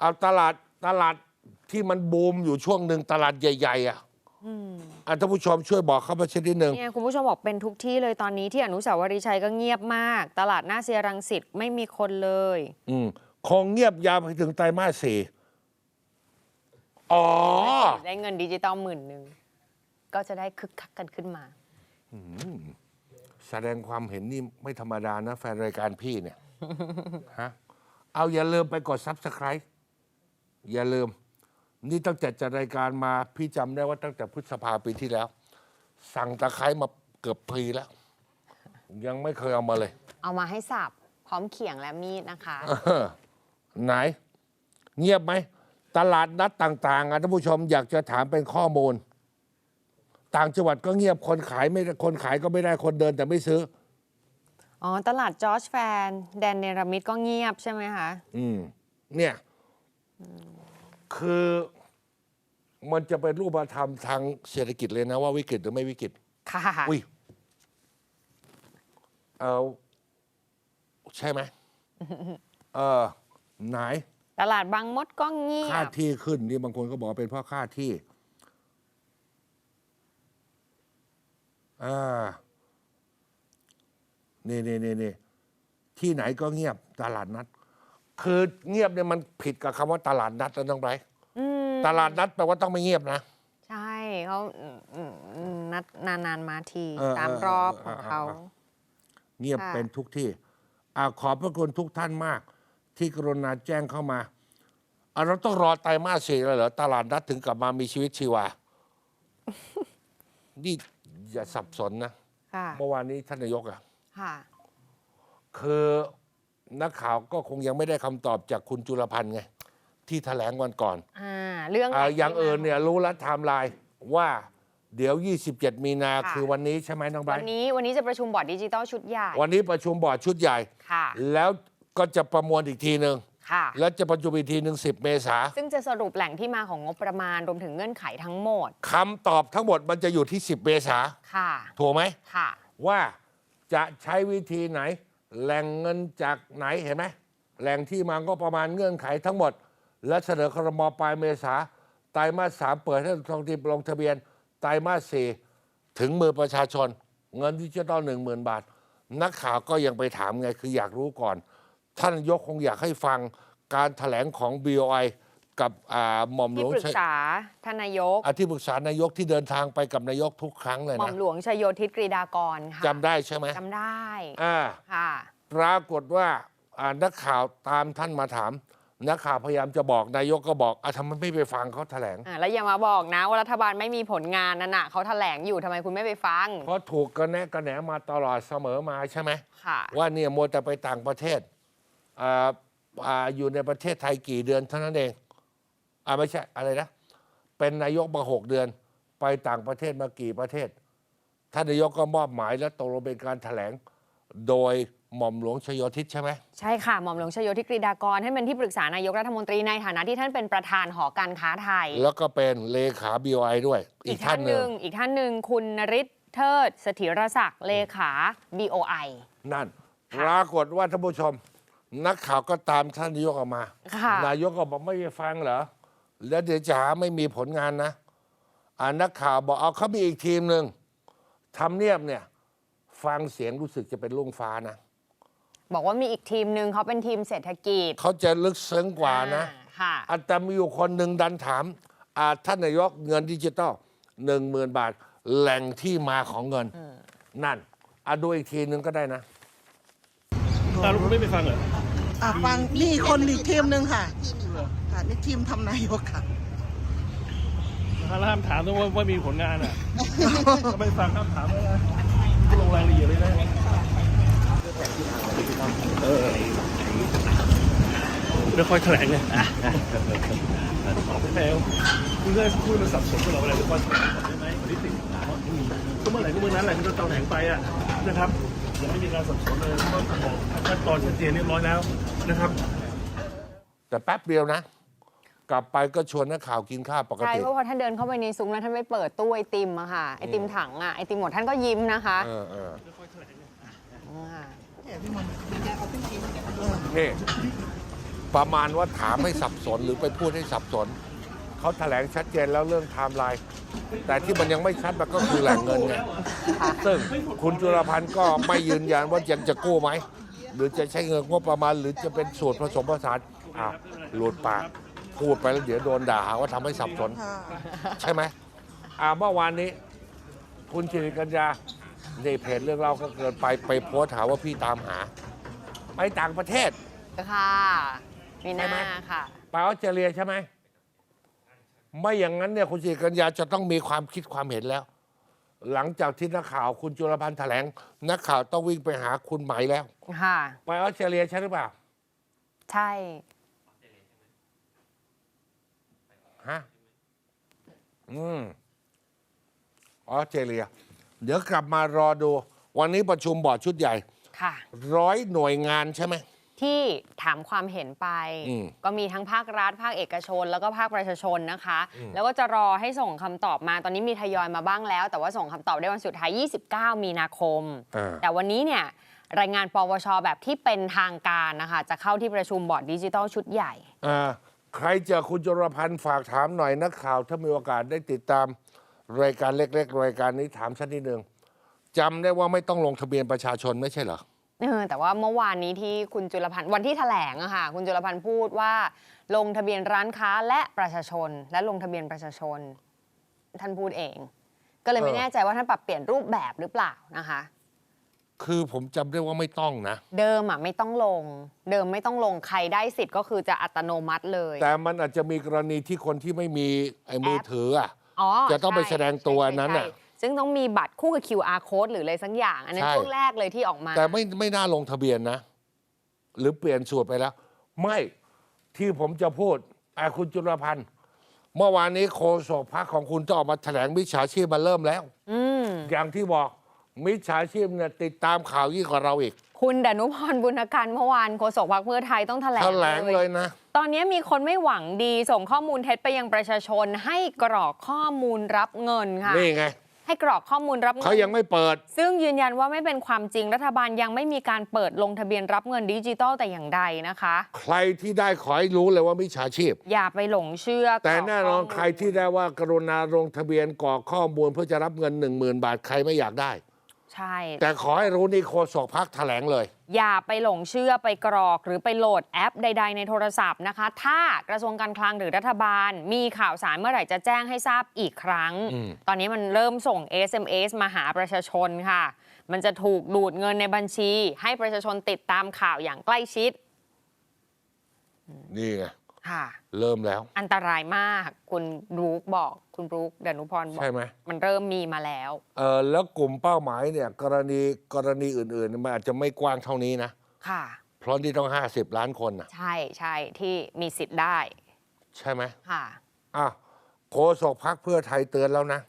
เอาตลาดตลาดที่มันบูมอยู่ช่วงหนึ่งตลาดใหญ่ ๆ อะอะท่านผู้ชมช่วยบอกเข้ามาชนิดหนึ่งเนี่ยคุณผู้ชมบอกเป็นทุกที่เลยตอนนี้ที่อนุสาวรีย์ชัยก็เงียบมาก ตลาดหน้าเซียรังสิตไม่มีคนเลย อืมคงเงียบยาวไปถึงไตรมาสสี่อ๋อ ได้เงินดิจิตอลหมื่นหนึ่งก็จะได้คึกคักกันขึ้นมาแสดงความเห็นนี่ไม่ธรรมดานะ แฟนรายการพี่เนี่ยฮะเอาอย่าลืมไปกดซับสไคร b ์ อย่าลืม นี่ตั้งแต่จัดรายการมา พี่จำได้ว่าตั้งแต่พฤษภาปีที่แล้ว สั่งตะไคร้มาเกือบปีแล้ว ยังไม่เคยเอามาเลย เอามาให้สับพร้อมเขียงและมีดนะคะ เออไหน เงียบไหม ตลาดนัดต่างๆอะท่านผู้ชมอยากจะถามเป็นข้อมูล ต่างจังหวัดก็เงียบคนขายไม่ได้คนขายก็ไม่ได้คนเดินแต่ไม่ซื้อ อ๋อ ตลาดจอร์จแฟน แดนเนรมิตก็เงียบใช่ไหมคะ อืม เนี่ย คือมันจะเป็นรูปธรรมทางเศรษฐกิจเลยนะว่าวิกฤตหรือไม่วิกฤตค่ะอุ้ยเอาใช่ไหมเออไหน ตลาดบางมดก็เงียค่าบที่ขึ้นนี่บางคนก็บอกว่าเป็นเพราะค่าที่อ่านี่นี่นี่นี่ที่ไหนก็เงียบตลาดนัด คือเงียบเนี่ยมันผิดกับคำว่าตลาดนัดนะน้องไบรท์อืมตลาดนัดแปลว่าต้องไม่เงียบนะ ใช่เขาอืมอืมอืมนัดนานๆมาทีเออตามเออรอบเออของเขา เออ เงียบค่ะ เป็นทุกที่อ่าขอบพระคุณทุกท่านมาก ที่กรุณาแจ้งเข้ามาอะเราต้องรอไตรมาสสี่เลยเหรอ ตลาดนัดถึงกลับมามีชีวิตชีวา นี่อย่าสับสนนะ ค่ะเมื่อวานนี้ท่านนายกอะค่ะ คือ นักข่าวก็คงยังไม่ได้คำตอบจากคุณจุลพันธ์ไง ที่แถลงวันก่อนอ่าเรื่องอ่าไหนอย่างที่อื่นมาเนี่ยรู้แล้วไทม์ไลน์ว่าเดี๋ยว 27 มีนาค่ะคือวันนี้ใช่ไหมน้องไบรวันท์นี้วันนี้จะประชุมบอร์ดดิจิตอลชุดใหญ่วันนี้ประชุมบอร์ดชุดใหญ่ ค่ะแล้วก็จะประมวลอีกทีหนึ่งค่ะ แล้วจะประชุมอีกทีหนึ่ง10 เมษาซึ่งจะสรุปแหล่งที่มาของงบประมาณรวมถึงเงื่อนไขทั้งหมดคำตอบทั้งหมดมันจะอยู่ที่ 10 เมษาค่ะถูกไหม ค่ะ ว่าจะใช้วิธีไหน แหล่งเงินจากไหนเห็นไหมแหล่งที่มาก็ประมาณเงื่อนไขทั้งหมด และเสนอครมปลายเมษาไตรมาสสามเปิดให้ลงทะเบียนลงทะเบียนไตรมาสสี่ถึงมือประชาชน เงินดิจิตอลหนึ่งหมื่นบาท นักข่าวก็ยังไปถามไงคืออยากรู้ก่อน ท่านนายกคงอยากให้ฟังการถแถลงของ BOI กับอ่าหม่อมหลที่วงปรึกชัยษาท่านนายกอาที่ปรึกษานายกที่เดินทางไปกับนายกทุกครั้งเลยหม่อนะมหลวงชโยธิตกรีดากรค่ะจำได้ใช่ไหมจำได้อ่า ค่ะ ปรากฏว่าอ่านักข่าวตามท่านมาถาม นักข่าวพยายามจะบอกนายกก็บอกอะทำไมไม่ไปฟังเขาแถลง อ่าแล้วอย่ามาบอกนะว่ารัฐบาลไม่มีผลงานนั่นน่ะเขาแถลงอยู่ทำไมคุณไม่ไปฟัง เพราะถูกกระแนะกระแหนมาตลอดเสมอมาใช่ไหม ค่ะ ว่าเนี่ยมัวแต่ไปต่างประเทศอ่าอ่าอยู่ในประเทศไทยกี่เดือนเท่านั้นเอง อ่าไม่ใช่อะไรนะ เป็นนายกมาหกเดือน ไปต่างประเทศมากี่ประเทศ ท่านนายกก็มอบหมายและตกลงเป็นการแถลง โดยหม่อมหลวงชโยธิตใช่ไหมใช่ค่ะ หม่อมหลวงชโยธิตกรีดากรท่านเป็นที่ปรึกษานายกรัฐมนตรีในฐานะที่ท่านเป็นประธานหอการค้าไทย แล้วก็เป็นเลขาบีไอด้วย อีกท่านหนึ่งอีกท่านหนึ่งคุณนริศเทิดเสถิรศักดิ์เลขา BOI นั่นค่ะปรากฏว่าท่านผู้ชม นักข่าวก็ตามท่านนายกออกมาค่ะนายกก็บอกไม่ได้ฟังเหรอ แล้วเดี๋ยวจะหาไม่มีผลงานนะอ่านักข่าวบอกเอาเขามีอีกทีมหนึ่งทำเนียบเนี่ย ฟังเสียงรู้สึกจะเป็นลุงฟ้านะ บอกว่ามีอีกทีมหนึ่งเขาเป็นทีมเศรษฐกิจเขาจะลึกซึ้งกว่านะอ่ค่ะอาแต่มีอยู่คนหนึ่งดันถามอ่าท่านนายกเงินดิจิตอลหนึ่งหมื่นบาท แหล่งที่มาของเงิน นั่นอะดูอีกทีหนึ่งก็ได้นะอ้าวแล้วคุณไม่ไปฟังเหรออะฟังนี่คนอีกทีมหนึ่งค่ะ ค่ะนี่ทีมทำนายกค่ะแล้วห้ามถามด้วยว่าว่ามีผลงานอะก็ไม่ฟังห้ามถามเลยนะลงรายละเอียดเลยนะเออไม่ค่อยแถลงไงไม่แล้วคุณได้พูดมันสับสนตลอดเวลาทุกคนใช่ไหมวันที่ติดก็เมื่อไหร่ก็เมื่อนั้นแหละที่เราเตาแถลงไปอะนะครับยังไม่มีการสับสนเลยเพราะบอกขั้นตอนชัดเจนเรียบร้อยแล้วนะครับ แต่แป๊บเดียวนะ กลับไปก็ชวนนักข่าวกินข้าวปกใช่ติ เพราะพอท่านเดินเข้าไปในซุ้มแล้วท่านไปเปิดตู้ไอติมอะค่ะไอติมถังอะไอติมหมดท่านก็ยิ้มนะคะเออเอออ่านี่ประมาณว่าถามให้สับสนหรือไปพูดให้สับสน เขาแถลงชัดเจนแล้วเรื่องไทม์ไลน์แต่ที่มันยังไม่ชัดมันก็คือแหล่งเงินไงซึ่งคุณจุลพันธ์ก็ไม่ยืนยันว่ายังจะกู้ไหม หรือจะใช้เงินงบประมาณ หรือจะเป็นสูตรผสมผสานอ้าวหลุดปาก พูดไปแล้วเดี๋ยวโดนด่าหาว่าทำให้สับสน ค่ะใช่ไหมอ่าเมื่อวานนี้ คุณชิริกัญญาในเพจเรื่องเราก็เกินไปไปโพสต์หาว่าพี่ตามหา ไปต่างประเทศ ค่ะมีหน้าใช่ไหมค่ะ ไปออสเตรเลียใช่ไหม ไม่อย่างนั้นเนี่ยคุณชิริกัญญาจะต้องมีความคิดความเห็นแล้ว หลังจากที่นักข่าวคุณจุลพันธ์แถลง นักข่าวต้องวิ่งไปหาคุณไหมแล้ว ค่ะ ไปออสเตรเลียใช่หรือเปล่า ใช่ ฮะอืมออสเตรเลีย เดี๋ยวกลับมารอดู วันนี้ประชุมบอร์ดชุดใหญ่ค่ะ ร้อยหน่วยงานใช่ไหม ที่ถามความเห็นไป อืมก็มีทั้งภาครัฐ ภาคเอกชน แล้วก็ภาคประชาชนนะคะแล้วก็จะรอให้ส่งคำตอบมาตอนนี้มีทยอยมาบ้างแล้ว แต่ว่าส่งคำตอบได้วันสุดท้าย 29 มีนาคม อ่า แต่วันนี้เนี่ยรายงานปวชแบบที่เป็นทางการนะคะ จะเข้าที่ประชุมบอร์ดดิจิทัลชุดใหญ่ อ่า ใครเจอคุณจุลพันธ์ฝากถามหน่อยนักข่าว ถ้ามีโอกาสได้ติดตาม รายการเล็ก ๆ รายการนี้ถามสักนิดหนึ่งจำได้ว่าไม่ต้องลงทะเบียนประชาชนไม่ใช่เหรอเออแต่ว่าเมื่อวานนี้ที่คุณจุลพันธ์วันที่แถลงอะค่ะคุณจุลพันธ์พูดว่า ลงทะเบียนร้านค้าและประชาชน และลงทะเบียนประชาชน ท่านพูดเอง ก็เลยไม่เออแน่ใจว่าท่านปรับเปลี่ยนรูปแบบหรือเปล่านะคะ คือผมจำได้ว่าไม่ต้องนะ เดิมอะไม่ต้องลง เดิมไม่ต้องลงใครได้สิทธิ์ก็คือจะอัตโนมัติเลย แต่มันอาจจะมีกรณีที่คนที่ไม่มีไอ้มือแอปถืออะ อ๋อจะต้องไปใช่แสดงตัวใช่ใช่นั้นน่ะใช่ซึ่งต้องมีบัตรคู่กับ QR code หรืออะไรสักอย่าง อันนั้นใช่ ช่วงแรกเลยที่ออกมา แต่ไม่ไม่น่าลงทะเบียนนะ หรือเปลี่ยนสูตรไปแล้ว ไม่ที่ผมจะพูดไอ้คุณจุลพันธ์ เมื่อวานนี้โฆษกพักของคุณต้องออกมาแถลงมิจฉาชีพมาเริ่มแล้ว อืม อย่างที่บอก มิจฉาชีพเนี่ยติดตามข่าวยิ่งกว่าเราอีก คุณดนุพรบุญการเมื่อวานโฆษกพรรคเพื่อไทยต้องแถลงแถลงเลยนะ ตอนนี้มีคนไม่หวังดีส่งข้อมูลเท็จไปยังประชาชน ให้กรอกข้อมูลรับเงินค่ะนี่ไงให้กรอกข้อมูลรับเงิเขายังไม่เปิด ซึ่งยืนยันว่าไม่เป็นความจริงรัฐบาลยังไม่มีการเปิดลงทะเบียนรับเงินดิจิตอลแต่อย่างใดนะคะ ใครที่ได้ขอให้รู้เลยว่ามิจฉาชีพ อย่าไปหลงเชื่อ แต่กรกแน่นอนข้มูลใครที่ได้ว่ากรุณาลงทะเบียนกรอกข้อมูลเพื่อจะรับเงิน 1 0,000 บาทใครไม่อยากได้ ใช่ แต่ขอให้รู้นี่โฆษกพักแถลงเลย อย่าไปหลงเชื่อไปกรอกหรือไปโหลดแอปใด ๆ ในโทรศัพท์นะคะ ถ้ากระทรวงการคลังหรือรัฐบาล มีข่าวสารเมื่อไหร่จะแจ้งให้ทราบอีกครั้งอืมตอนนี้มันเริ่มส่ง SMS มาหาประชาชนค่ะ มันจะถูกดูดเงินในบัญชี ให้ประชาชนติดตามข่าวอย่างใกล้ชิด นี่ไง ค่ะ เริ่มแล้ว อันตรายมาก คุณบรูคบอกคุณบรูคดนุพรบอก ใช่ไหมมันเริ่มมีมาแล้ว เออแล้วกลุ่มเป้าหมายเนี่ยกรณีกรณีอื่นๆ มันอาจจะไม่กว้างเท่านี้นะ ค่ะ เพราะนี่ต้อง 50 ล้านคนนะใช่ใช่ที่มีสิทธิ์ได้ ใช่ไหมค่ะ อะโฆษกพักเพื่อไทยเตือนแล้วนะ